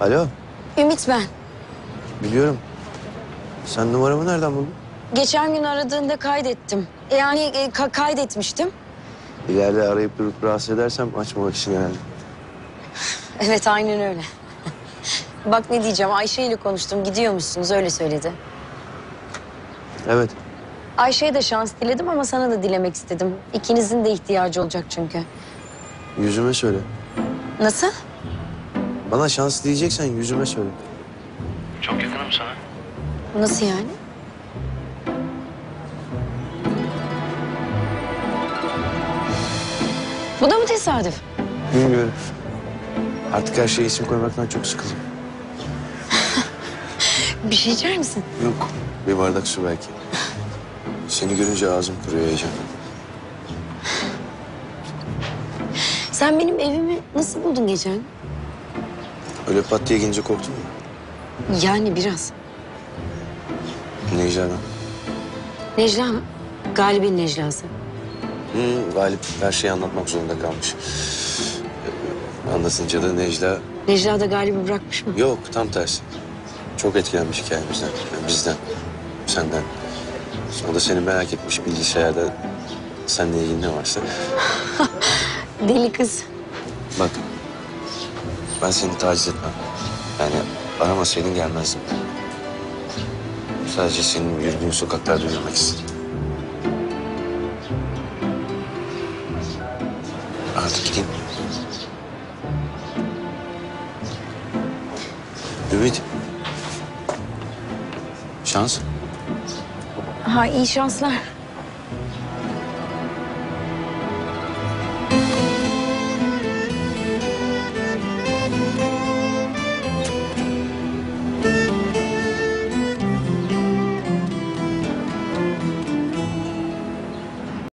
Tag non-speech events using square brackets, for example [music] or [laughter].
Alo, Ümit ben. biliyorum. Sen numaramı nereden buldun? Geçen gün aradığında kaydettim. Yani e, ka- kaydetmiştim. İleride arayıp durup rahatsız edersem açmamak için herhalde. Evet aynen öyle. Bak ne diyeceğim Ayşe ile konuştum gidiyormuşsunuz öyle söyledi. Evet, Ayşe'ye de şans diledim ama sana da dilemek istedim. İkinizin de ihtiyacı olacak çünkü. yüzüme söyle. Nasıl? Bana şans diyeceksen yüzüme söyle. Çok yakınım sana. Nasıl yani? Bu da mı tesadüf? Bilmiyorum. Artık her şeye isim koymaktan çok sıkıldım. [laughs] Bir şey içer misin? Yok, bir bardak su belki. Seni görünce ağzım kuruyor heyecanla. Sen benim evimi nasıl buldun geçen? Öyle pat diye gelince korktun mu? Yani biraz. Necla'dan. Necla mı? Galip'in Necla'sı. Hı, Galip her şeyi anlatmak zorunda kalmış. Ee, Anlatınca da Necla... Necla da Galip'i bırakmış mı? Yok, tam tersi. Çok etkilenmiş hikayemizden, yani bizden, senden. Sonra da seni merak etmiş bilgisayarda seninle ilgili ne varsa. [laughs] Deli kız. Bak, ben seni taciz etmem. Yani aramasaydın gelmezdim. Sadece senin yürüdüğün sokaklarda yürümek istedim. Artık gideyim. Ümit. Şans. Ha iyi şanslar.